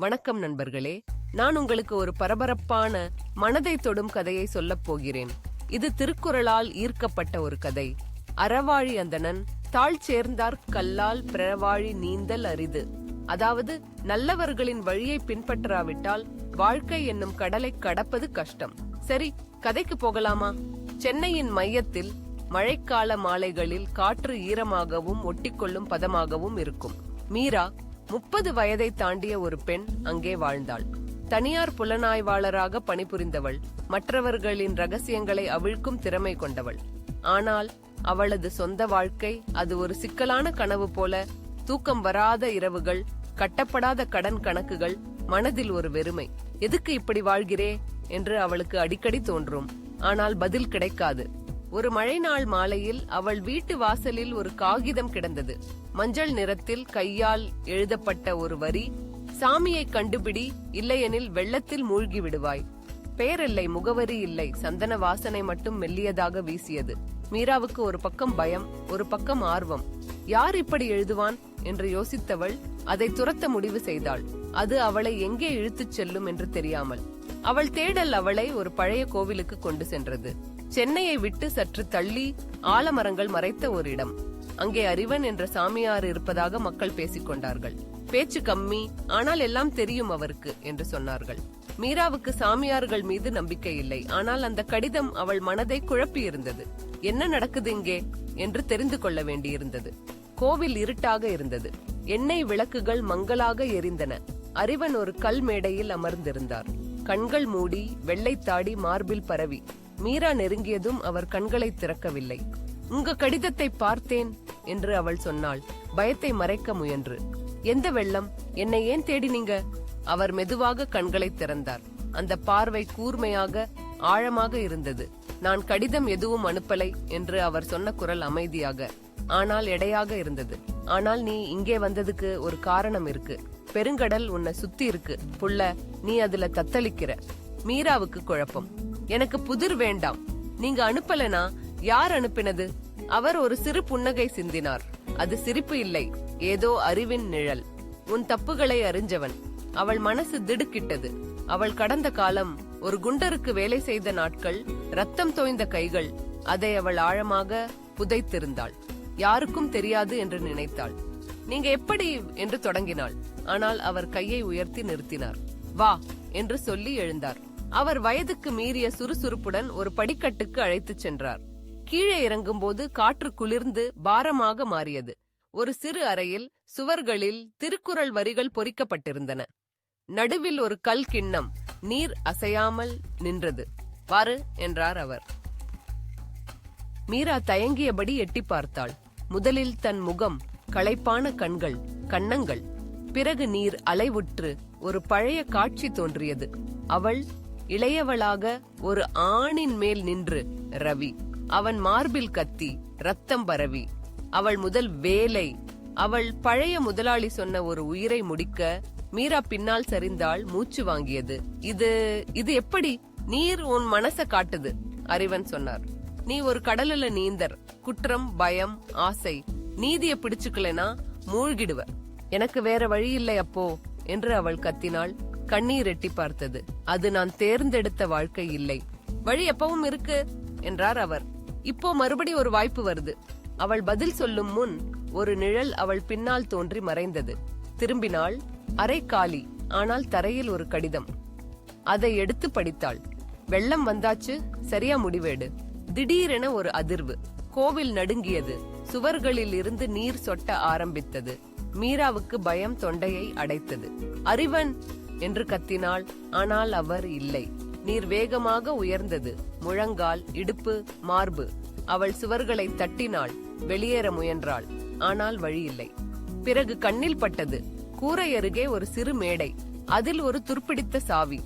வணக்கம் நண்பர்களே நான் உங்களுக்கு ஒரு பரபரப்பான மனதை தொடும் கதையை சொல்லப் போகிறேன். இது திருக்குறளால் ஈர்க்கப்பட்ட ஒரு கதை. அறவாழி அந்தணன் தாழ் சேர்ந்தார் கல்லால் பிறவாழி நீந்தல் அரிது. அதாவது நல்லவர்களின் வழியை பின்பற்றாவிட்டால் வாழ்க்கை என்னும் கடலை கடப்பது கஷ்டம். சரி கதைக்கு போகலாமா? சென்னையின் மையத்தில் மழைக்கால மாலைகளில் காற்று ஈரமாகவும் ஒட்டிக்கொள்ளும் பதமாகவும் இருக்கும். மீரா முப்பது வயதை தாண்டிய ஒரு பெண் அங்கே வாழ்ந்தாள். தனியார் புலனாய்வாளராக பணிபுரிந்தவள் மற்றவர்களின் ரகசியங்களை அவிழ்க்கும் திறமை கொண்டவள். ஆனால் அவளது சொந்த வாழ்க்கை அது ஒரு சிக்கலான கனவு போல தூக்கம் வராத இரவுகள் கட்டப்படாத கடன் கணக்குகள் மனதில் ஒரு வெறுமை. எதுக்கு இப்படி வாழ்கிறே? என்று அவளுக்கு அடிக்கடி தோன்றும். ஆனால் பதில் கிடைக்காது. ஒரு மழை நாள் மாலையில் அவள் வீட்டு வாசலில் ஒரு காகிதம் கிடந்தது. மஞ்சள் நிறத்தில் கையால் எழுதப்பட்ட ஒரு வரி சாமியை கண்டுபிடி இல்லையெனில் வெள்ளத்தில் மூழ்கி விடுவாய். பெயரில்லை முகவரி இல்லை. சந்தன வாசனை மட்டும் மெல்லியதாக வீசியது. மீராவுக்கு ஒரு பக்கம் பயம் ஒரு பக்கம் ஆர்வம். யார் இப்படி எழுதுவான்? என்று யோசித்தவள் அதை துரத்த முடிவு செய்தாள். அது அவளை எங்கே இழுத்துச் செல்லும் என்று தெரியாமல். அவள் தேடல் அவளை ஒரு பழைய கோவிலுக்கு கொண்டு சென்றது. சென்னையை விட்டு சற்று தள்ளி ஆலமரங்கள் மறைத்த ஒரு இடம் அங்கே அறிவன் என்ற சாமியார் இருப்பதாக மக்கள் பேசிக் கொண்டார்கள். பேச்சு கம்மி ஆனால் எல்லாம் தெரியும் அவருக்கு என்று சொன்னார்கள். மீராவுக்கு சாமியார்கள் மீது நம்பிக்கை இல்லை. ஆனால் அந்த கடிதம் அவள் மனதை குழப்பியிருந்தது. என்ன நடக்குது இங்கே? என்று தெரிந்து கொள்ள வேண்டியிருந்தது. கோவில் இருட்டாக இருந்தது. எண்ணெய் விளக்குகள் மங்கலாக எரிந்தன. அறிவன் ஒரு கல் மேடையில் அமர்ந்திருந்தார். கண்கள் மூடி வெள்ளைத்தாடி மார்பில் பரவி. மீரா நெருங்கியதும் அவர் கண்களை திறக்கவில்லை. உங்க கடிதத்தை பார்த்தேன் என்று அவள் சொன்னாள். பயத்தை மறைக்க முயன்று. எந்த வெள்ளம்? என்னை ஏன் தேடினீங்க அவர் மெதுவாக கண்களை திறந்தார். அந்த பார்வை கூர்மையாக ஆழமாக இருந்தது. நான் கடிதம் எதுவும் அனுப்பலை என்று அவர் சொன்ன குரல் அமைதியாக ஆனால் எடையாக இருந்தது. ஆனால் நீ இங்கே வந்ததுக்கு ஒரு காரணம் இருக்கு. பெருங்கடல் உன்னை சுத்தி இருக்கு. புள்ள நீ அதுல தத்தளிக்கிற. மீராவுக்கு குழப்பம். எனக்கு புதிர் வேண்டாம். நீங்க அனுப்பலனா யார் அனுப்பினது? அவர் ஒரு சிறு புன்னகை சிந்தினார். அது சிரிப்பு இல்லை. ஏதோ அறிவின் நிழல். உன் தப்புகளை அறிஞ்சவன். அவள் மனசு திடுக்கிட்டது. அவள் கடந்த காலம் ஒரு குண்டருக்கு வேலை செய்த நாட்கள் ரத்தம் தோய்ந்த கைகள் அதை அவள் ஆழமாக புதைத்திருந்தாள். யாருக்கும் தெரியாது என்று நினைத்தாள். நீங்க எப்படி என்று தொடங்கினாள். ஆனால் அவர் கையை உயர்த்தி நிறுத்தினார். வா என்று சொல்லி எழுந்தார். அவர் வயதுக்கு மீறிய சுறுசுறுப்புடன் ஒரு படிக்கட்டுக்கு அழைத்துச் சென்றார். கீழே இறங்கும்போது காற்று குளிர்ந்து பாரமாக மாறியது. ஒரு சிறு அறையில் சுவர்களில் திருக்குறள் வரிகள் பொறிக்கப்பட்டிருந்தன. நடுவில் ஒரு கல் கிண்ணம் நீர் அசையாமல் நின்றது. வாரு என்றார் அவர். மீரா தயங்கியபடி எட்டி பார்த்தாள். முதலில் தன் முகம் களைப்பான கண்கள் கன்னங்கள் பிறகு நீர் அலைவுற்று ஒரு பழைய காட்சி தோன்றியது. அவள் இளையவளாக ஒரு ஆணின் மேல் நின்று ரவி. அவன் மார்பில் கத்தி ரத்தம் பரவி. அவள் முதல் வேலை அவள் பழைய முதலாளி சொன்ன ஒரு உயிரை முடிக்க மீரா பின்னால் சரிந்தாள் மூச்சு வாங்கியது. இது இது எப்படி? நீர் உன் மனச காட்டுது அறிவன் சொன்னார். நீ ஒரு கடலுல நீந்தர் குற்றம் பயம் ஆசை நீதிய பிடிச்சுக்கலனா மூழ்கிடுவ எனக்கு வேற வழி இல்லை அப்போ என்று அவள் கத்தினாள். கண்ணீர் எட்டி பார்த்தது. அது நான் தேர்ந்தெடுத்த வாழ்க்கை இல்லை. வழி எப்பவும் இருக்கு என்றார் அவர். இப்போ மறுபடி ஒரு வாய்ப்பு வருது. அவள் பதில் சொல்லும் முன் ஒரு நிழல் அவள் பின்னால் தோன்றி மறைந்தது. திரும்பினாள் அரை காலி ஆனால் தரையில் ஒரு கடிதம். அதை எடுத்து படித்தாள். வெள்ளம் வந்தாச்சு சரியா முடிவேடு. திடீரென ஒரு அதிர்வு. கோவில் நடுங்கியது. சுவர்களில் இருந்து நீர் சொட்ட ஆரம்பித்தது. மீராவுக்கு பயம் தொண்டையை அடைத்தது. அறிவன் என்று கத்தினாள். ஆனால் அவர் இல்லை. நீர் வேகமாக உயர்ந்தது. முழங்கால் இடுப்பு மார்பு. அவள் சுவர்களை தட்டினாள். வெளியேற முயன்றாள். ஆனால் வழியில்லை பிறகு கண்ணில் பட்டது. கூரை அருகே ஒரு சிறு மேடை. அதில் ஒரு துருப்பிடித்த சாவி.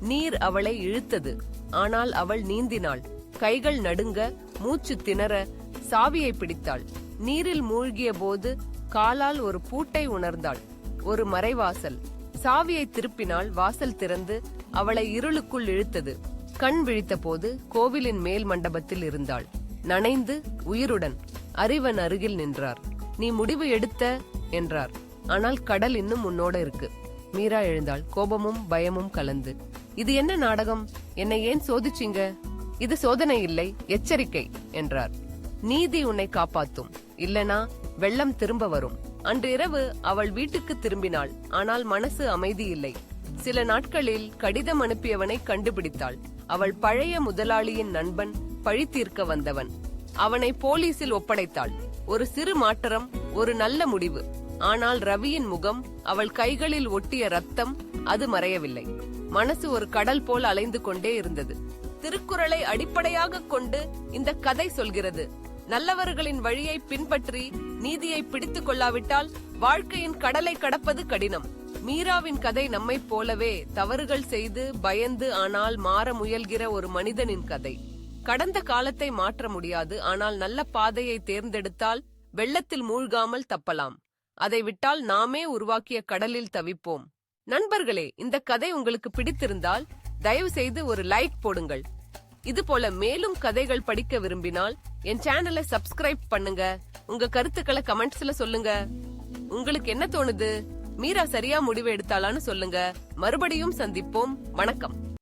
நீர் அவளை இழுத்தது. ஆனால் அவள் நீந்தினாள். கைகள் நடுங்க மூச்சு திணற சாவியை பிடித்தாள். நீரில் மூழ்கிய போது காலால் ஒரு பூட்டை உணர்ந்தாள். ஒரு மறைவாசல். சாவியை திருப்பினால் வாசல் திறந்து அவளை இருளுக்குள் இழுத்தது. கண் விழித்தபோது கோவிலின் மேல் மண்டபத்தில் இருந்தாள். நனைந்து உயிருடன் அறிவன் அருகில் நின்றார். நீ முடிவு எடுத்த என்றார். ஆனால் கடல் இன்னும் உன்னோட இருக்கு. மீரா எழுந்தாள். கோபமும் பயமும் கலந்து. இது என்ன நாடகம்? என்னை ஏன் சோதிச்சீங்க? இது சோதனை இல்லை எச்சரிக்கை என்றார். நீதி உன்னை காப்பாத்தும். இல்லனா வெள்ளம் திரும்ப வரும். அன்று இரவு அவள் வீட்டுக்கு திரும்பினாள். ஆனால் மனசு அமைதி இல்லை சில நாட்களில் கடிதம் அனுப்பியவனை கண்டுபிடித்தாள். அவள் பழைய முதலாளியின் நண்பன் பழி தீர்க்க வந்தவன். அவனை போலீசில் ஒப்படைத்தாள். ஒரு சிறு மாற்றம் ஒரு நல்ல முடிவு. ஆனால் ரவியின் முகம் அவள் கைகளில் ஒட்டிய ரத்தம் அது மறையவில்லை. மனசு ஒரு கடல் போல் அலைந்து கொண்டே இருந்தது. திருக்குறளை அடிப்படையாக கொண்டு இந்த கதை சொல்கிறது. நல்லவர்களின் வழியை பின்பற்றி நீதியை பிடித்துக் கொள்ளாவிட்டால் வாழ்க்கையின் கடலை கடப்பது கடினம். மீராவின் கதை நம்மைப் போலவே தவறுகள் செய்து பயந்து ஆனால் மாற முயல்கிற ஒரு மனிதனின் கதை. கடந்த காலத்தை மாற்ற முடியாது ஆனால் நல்ல பாதையை தேர்ந்தெடுத்தால் வெள்ளத்தில் மூழ்காமல் தப்பலாம். அதை விட்டால் நாமே உருவாக்கிய கடலில் தவிப்போம். நண்பர்களே இந்த கதை உங்களுக்கு பிடித்திருந்தால் தயவு செய்து ஒரு லைக் போடுங்கள். இது போல மேலும் கதைகள் படிக்க விரும்பினால் என் சேனலை சப்ஸ்கிரைப் பண்ணுங்க. உங்க கருத்துக்களை கமெண்ட்ஸ்ல சொல்லுங்க. உங்களுக்கு என்ன தோணுது? மீரா சரியா முடிவு எடுத்தாலான்னு சொல்லுங்க. மறுபடியும் சந்திப்போம். வணக்கம்.